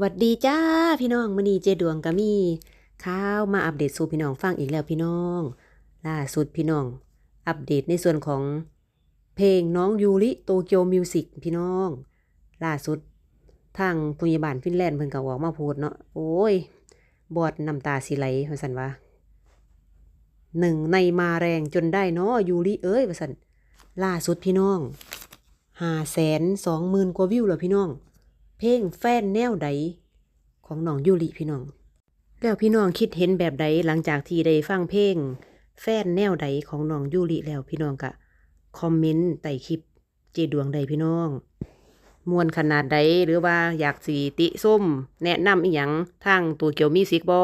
หวัดดีจ้าพี่น้องมื้อนี้เจดวงก็มีข่าวมาอัปเดตสู่พี่น้องฟังอีกแล้วพี่น้อง ล่าสุดพี่น้อง อัปเดตในส่วนของเพลงน้องยูริโตเกียวมิวสิกพี่น้อง ล่าสุดทางพยาบาลฟินแลนด์เพิ่นก็ออกมาพูดเนาะโอ้ย บอดน้ำตาสิไหลว่าซั่นว่าหนึ่งในมาแรงจนได้เนาะยูริเอ้ยว่าซั่นล่าสุดพี่น้องห้าแสนสองหมื่นกว่าวิวแล้วพี่น้อง เพลงแฟนแนวใดของน้องยูริพี่น้อง แล้วพี่น้องคิดเห็นแบบใดหลังจากที่ได้ฟังเพลงแฟนแนวใดของน้องยูริแล้วพี่น้องกะคอมเมนต์ใต้คลิปเจดวงใดพี่น้องมวนขนาดใดหรือว่าอยากสีติส้ม แนะนำอีหยังทางตัวเกียวมีสิกบอ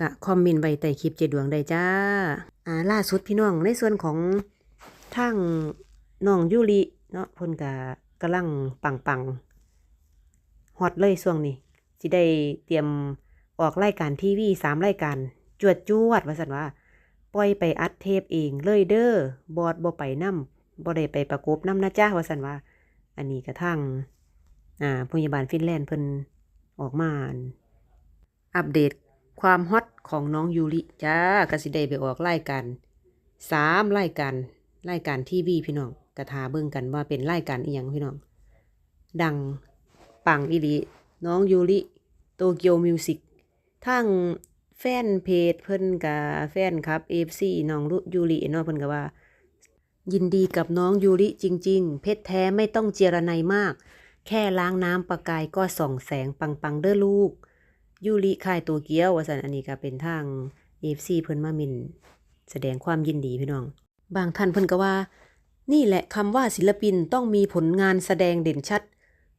กะคอมเมนต์ไว้ใต้คลิปเจดวงใดจ้าอ่าล่าสุดพี่น้องในส่วนของทางน้องยูริเนาะพนกะกำลังปังปังๆ ฮอตเลยช่วงนี้สิได้เตรียมออกรายการทีวีสามรายการ จวดจวดว่าสันว่า ปล่อยไปอัดเทปเองเลยเด้อบอดบ่ไปนำบ่ได้ไปประกบนำนะจ้าว่าสันว่า อันนี้กระทั่งอ่าพยาบาลฟินแลนด์เพิ่นออกมาอัปเดตความฮอตของน้องยูริจ้ากสิได้ไปออกรายการสามรายการรายการทีวีพี่น้องกระทาเบิ่งกันว่าเป็นรายการอีหยังพี่น้อง ดัง ปังอีหลีน้องยูริโตเกียวมิวสิกทั้งแฟนเพจเพิ่นกับแฟนครับเอฟซีน้องลุยูริเนาะเพิ่นก็ว่า ยินดีกับน้องยูริจริง ๆ เพชรแท้ไม่ต้องเจรไนมาก แค่ล้างน้ำประกายก็ส่องแสงปังๆเด้อลูกยูริค่ายโตเกียวว่าสันอันนี้ก็เป็นทางเอฟซีเพิ่นมามิน แสดงความยินดีพี่น้อง บางท่านเพิ่นก็ว่า นี่แหละคำว่าศิลปินต้องมีผลงานแสดงเด่นชัด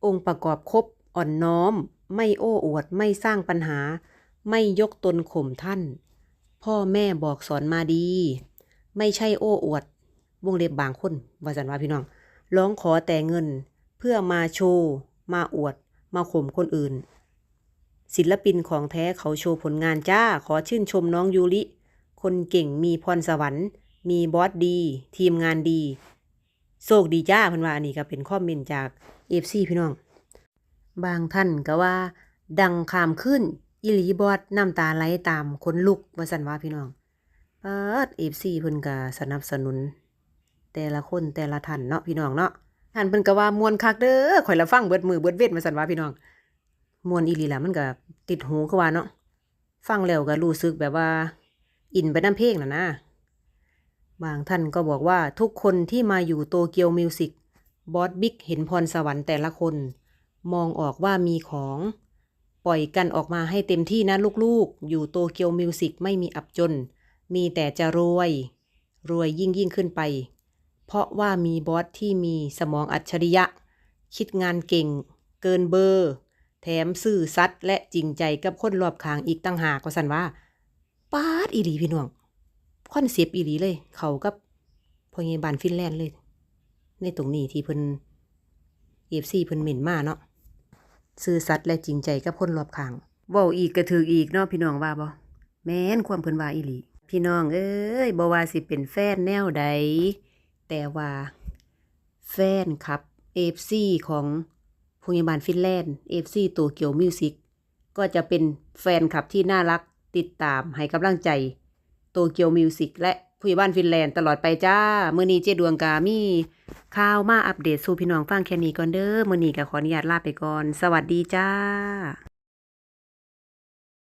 องค์ประกอบครบอ่อนน้อม ไม่โอ้อวดไม่สร้างปัญหา ไม่ยกตนข่มท่าน พ่อแม่บอกสอนมาดี ไม่ใช่โอ้อวด วงเล็บบางคนวาสันว่าพี่น้อง ร้องขอแต่เงิน เพื่อมาโชว์ มาอวด มาข่มคนอื่น ศิลปินของแท้เขาโชว์ผลงานจ้า ขอชื่นชมน้องยูริ คนเก่งมีพรสวรรค์ มีบอสดี ทีมงานดี โชคดีจ้าพิ่นว่าอันนี้ก็เป็นคอมเมนจาก เอฟซีพี่น้อง บางท่านก็ว่า ดังขามขึ้นอิลีบอดน้ำตาไหลตามคนลุกว่าสันว่าพี่น้องเปิดเอฟซีเพิ่นก็สนับสนุน แต่ละคนแต่ละท่านเนาะพี่น้องเนาะท่านเพิ่นก็ว่ามวนคักเด้อข่อยละฟังเบิดมือเบิดเวทว่าสันว่าพี่น้องมวนอีลีละมันก็ติดหูคือว่าเนาะฟังแล้วก็รู้สึกแบบว่า อินไปน้ำเพลงน่ะนะบางท่านก็บอกว่าทุกคนที่มาอยู่โตเกียวมิวสิก บอสบิ๊กเห็นพรสวรรค์แต่ละคน มองออกว่ามีของ ปล่อยกันออกมาให้เต็มที่นะลูกๆ อยู่โตเกียวมิวสิกไม่มีอับจน มีแต่จะรวย รวยยิ่งยิ่งขึ้นไป เพราะว่ามีบอสที่มีสมองอัจฉริยะ คิดงานเก่ง เกินเบอร์ แถมซื่อสัตย์และจริงใจกับคนรอบข้างอีกตั้งหากก็สันว่าปาดอีหลีพี่น้องคอนเซปต์อีหลีเลย เขากับพยาบาลฟินแลนด์เลย ในตรงนี้ที่เพิ่นเอฟซีเพิ่นเหม็นมาเนาะซื่อสัตย์และจริงใจกับคนรอบข้างเว้าอีกก็ถืออีกเนาะพี่น้องว่าบ่แม่นความเพิ่นว่าอีหลีพี่น้องเอ้ยบ่ว่าสิเป็นแฟนแนวใด แต่ว่า แฟนครับเอฟซีของพยาบาลฟินแลนด์เอฟซีโตเกียวมิวสิกก็จะเป็นแฟนคลับที่น่ารักติดตามให้กำลังใจโตเกียวมิวสิกและ ผู้ใหญ่บ้านฟินแลนด์ตลอดไปจ้ามื้อนี้เจดวงกามีข่าวมาอัปเดตสู่พี่น้องฟังแค่นี้ก่อนเด้อมื้อนี้ก็ขออนุญาตลาไปก่อน สวัสดีจ้า